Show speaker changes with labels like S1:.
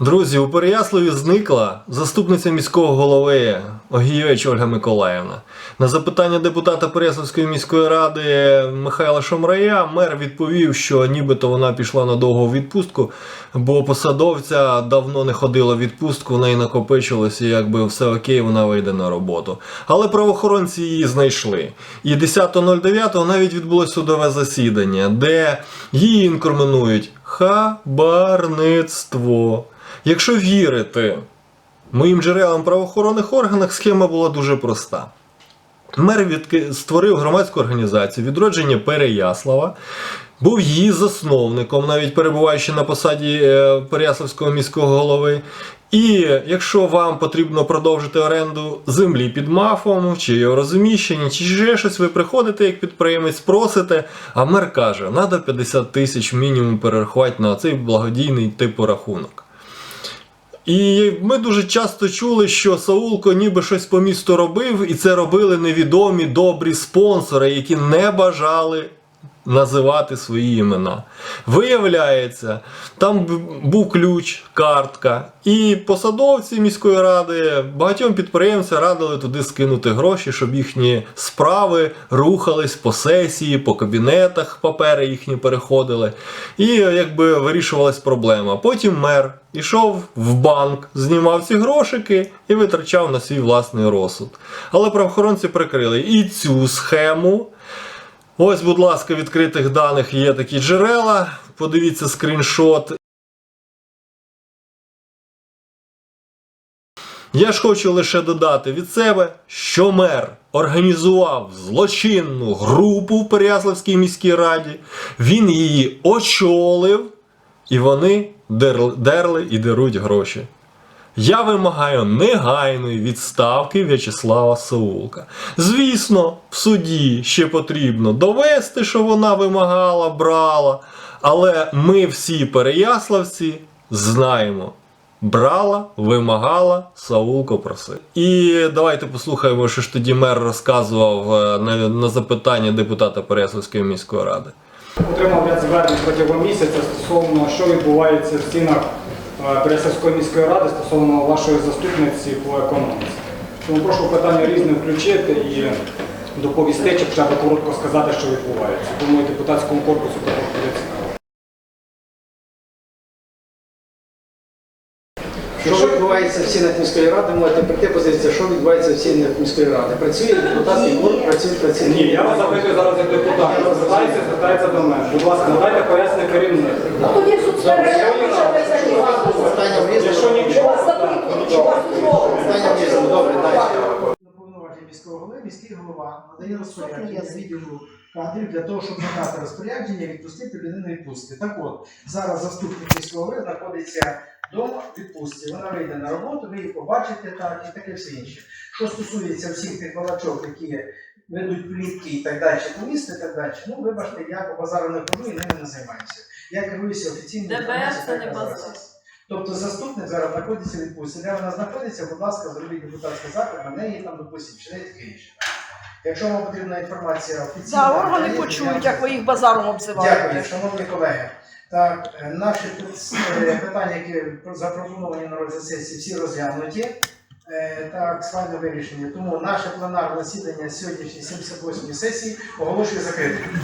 S1: Друзі, у Переяславі зникла заступниця міського голови Огієвич Ольга Миколаївна. На запитання депутата Переяславської міської ради Михайла Шамрая мер відповів, що нібито вона пішла на довгу відпустку, бо посадовця давно не ходила в відпустку, в неї накопичилося, і якби все окей, вона вийде на роботу. Але правоохоронці її знайшли. І 10.09 навіть відбулося судове засідання, де її інкримінують хабарництво. Якщо вірити моїм джерелам правоохоронних органах, схема була дуже проста. Мер відки- створив громадську організацію відродження Переяслава, був її засновником, навіть перебуваючи на посаді е, Переяславського міського голови. І якщо вам потрібно продовжити оренду землі під мафом, чи його розміщення, чи ще щось, ви приходите як підприємець, просите, а мер каже, треба 50 тисяч мінімум перерахувати на цей благодійний типу рахунок. І ми дуже часто чули, що Саулко ніби щось по місту робив, і це робили невідомі добрі спонсори, які не бажали називати свої імена. Виявляється, там був ключ, картка, і посадовці міської ради багатьом підприємцям радили туди скинути гроші, щоб їхні справи рухались по сесії, по кабінетах, папери їхні переходили. І якби вирішувалась проблема. Потім мер ішов в банк, знімав ці грошики і витрачав на свій власний розсуд. Але правоохоронці прикрили і цю схему. Ось, будь ласка, відкритих даних є такі джерела. Подивіться скріншот. Я ж хочу лише додати від себе, що мер організував злочинну групу в Переяславській міській раді, він її очолив, і вони дерли, і деруть гроші. Я вимагаю негайної відставки В'ячеслава Саулка. Звісно, в суді ще потрібно довести, що вона вимагала, брала. Але ми всі переяславці знаємо. Брала, вимагала, Саулко просив. І давайте послухаємо, що ж тоді мер розказував е, на, на запитання депутата Переяславської міської ради.
S2: Отримав ряд звернень протягом місяця стосовно що відбувається в стінах е, міської ради стосовно вашої заступниці по економіці. Тому прошу питання різне включити і доповісти, чи хоча б коротко сказати, що відбувається. Думаю, депутатському корпусу також буде цікаво.
S3: Що відбувається в стінах міської ради, можете прийти позиція, що відбувається в стінах міської ради. Працює депутатський корпус, працює працівники.
S2: Ні, я вас запитую зараз як депутат. Звертається, звертається до мене. Будь ласка, надайте пояснення керівник.
S4: Тоді суд сперечається, що ви займаєтеся.
S3: Питання
S2: Якщо нічого,
S4: Нічого.
S3: Питання в. Добре, далі.
S5: Міського голови міський голова надає розпорядження з відділу кадрів для того, щоб надати розпорядження відпустити людину відпустки. Так от, зараз заступник міського голови знаходиться вдома в відпустці. Вона вийде на роботу, ви її побачите так і таке все інше. Що стосується всіх тих балачок, які ведуть плітки і так далі, по місту і так далі, ну вибачте, я по базару не хожу і ними не займаюся. Я керуюся офіційною
S6: ДБР це не
S5: зараз.
S6: базар.
S5: Тобто заступник зараз знаходиться в відпустці. Де вона знаходиться, будь ласка, зробіть депутатський запит, на неї там допустимо, чи не таке інше. Якщо вам потрібна інформація офіційна,
S4: Да, органи почують,
S5: я-
S4: як ви їх базаром
S5: Дякую, шановні колеги. Так, е, наші е, питання, які запропоновані на розгляд сесії, всі розглянуті. Е, Так, схвально вирішені. Тому наше пленарне засідання сьогоднішньої 78 сесії оголошую закритим.